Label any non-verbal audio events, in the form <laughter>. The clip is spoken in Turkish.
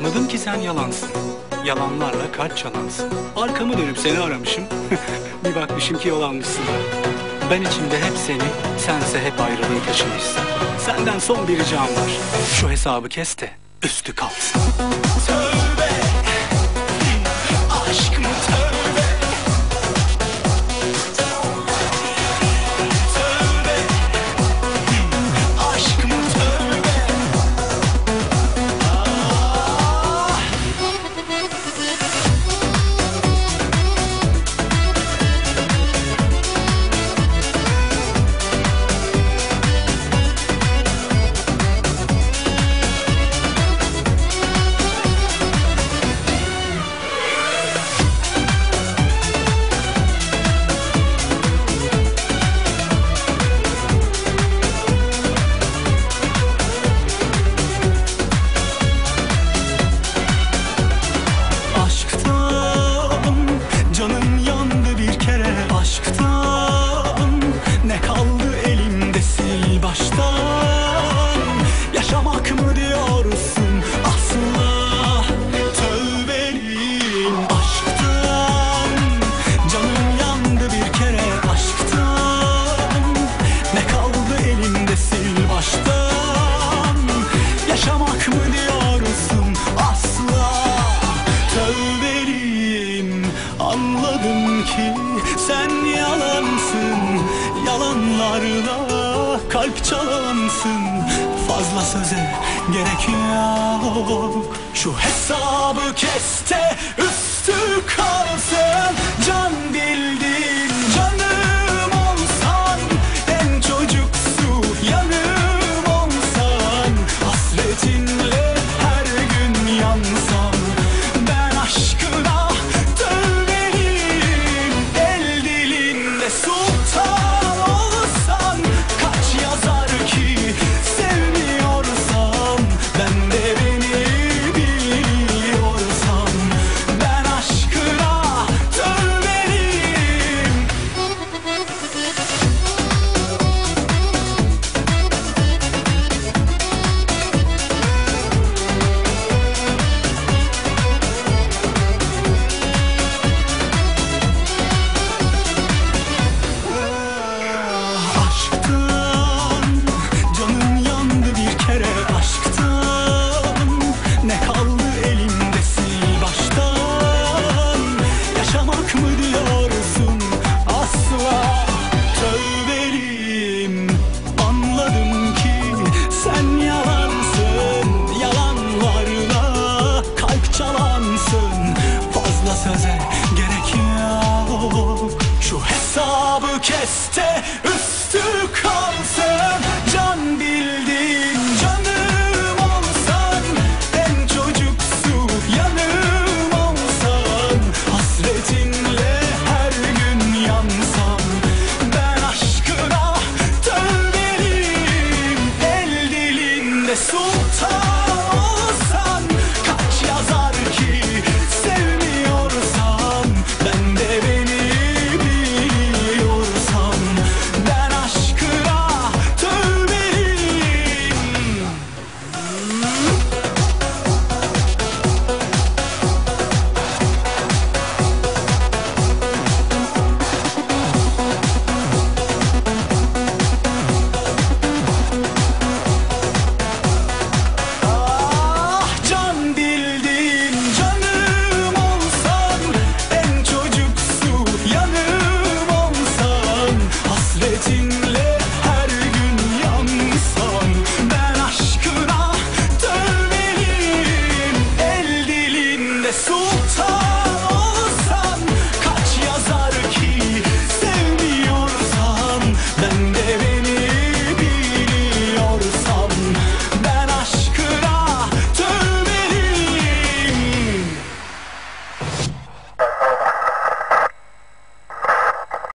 Anladım ki sen yalansın. Yalanlarla kalp çalansın. Arkamı dönüp seni aramışım. <laughs> bir bakmışım ki yalanmışsın. Ben içimde hep seni, sense hep ayrılığı taşımışsın. Senden son bir ricam var. Şu hesabı kes de üstü kalsın. Söyle. Anladım ki sen yalansın. Yalanlarla kalp çalansın. Fazla söze gerek yok. Şu hesabı keste üstü kal 내 숨터